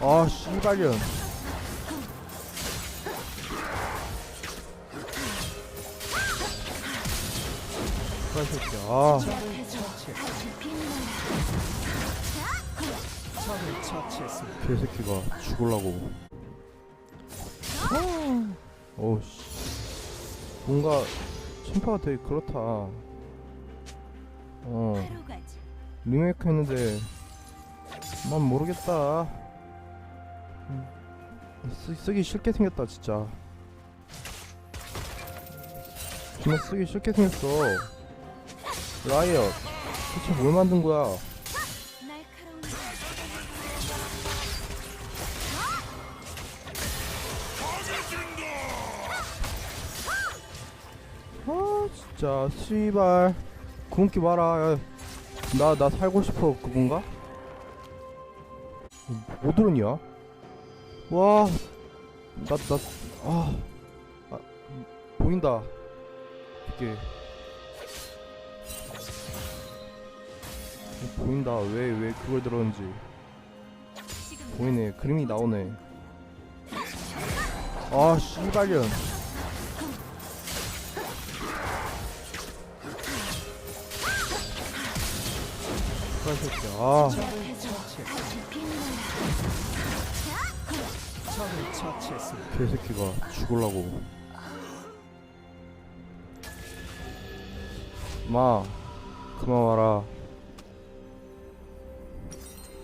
아 씨발년. 아. 개새끼가 죽을라고. 어우 씨. 뭔가 심파가 되게 그렇다. 어. 리메이크 했는데 난 모르겠다. 음, 쓰, 쓰기 싫게 생겼다 진짜. 정말 쓰기 싫게 생겼어. 라이엇. 대체 뭘 만든 거야? 아 진짜. 씨발. 굶기 마라. 나나 살고 싶어 그건가? 뭐 들었냐? 와 나 나 아 아, 보인다. 이게. 보인다. 왜 왜 그걸 들었는지. 보이네. 그림이 나오네. 아 씨발년. 씨발 새끼야. 아 적을 처치했습니다. 개새끼가 죽을라고. 마 그만 와라.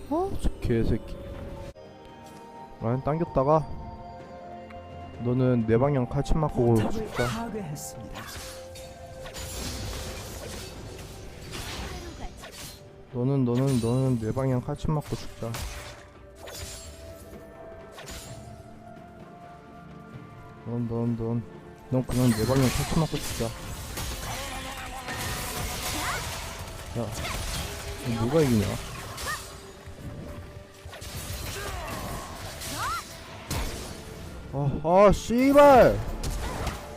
어 저 개새끼. 라인 당겼다가 너는 내 방향 칼침 맞고 적을 죽자. 파괴했습니다. 너는 너는 너는 내 방향 칼침 맞고 죽자 넌넌넌넌 그냥 내 방향 칼침 맞고 죽자 야 누가 이기냐 아, 아 씨발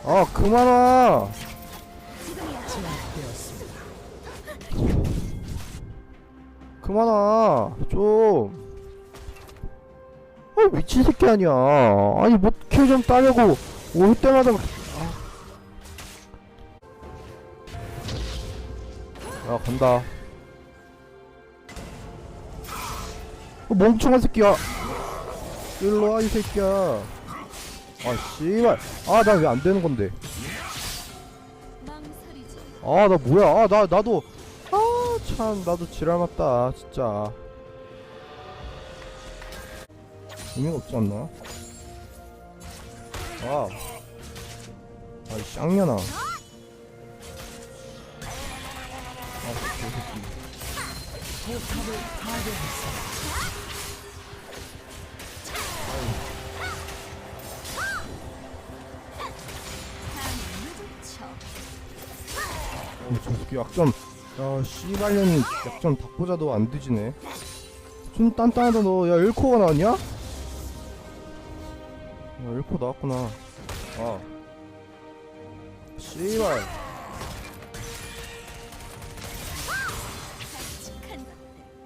아 그만 와. 그만 와, 좀. 아, 미친 새끼 아니야. 아니, 뭐, 킬좀 따려고, 올 때마다. 막- 아. 야, 간다. 어, 멍청한 새끼야. 일로 와, 이 새끼야. 아, 씨발. 아, 나 왜 안 되는 건데. 망설이지. 아, 나 뭐야. 아, 나, 나도. 아, 참, 나도 지랄 맞다. 진짜. 의미가 없지 않나? 아. 아이, 쌍년아. 아, 개새끼. 어, 저 새끼 약점. 야, 씨발년이 약점 닭보자도 안 뒤지네. 좀 단단하다, 너. 야, 1코가 나왔냐? 야, 1코 나왔구나. 아. 씨발.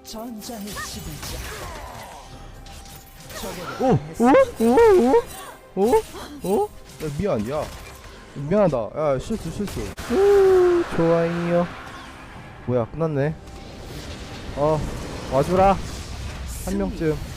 전장의 지배자. 오, 오, 오, 오, 오, 오? 야, 미안, 야. 미안하다. 야, 실수, 실수. 우, 좋아요. 뭐야, 끝났네. 어, 와주라. 한 명쯤.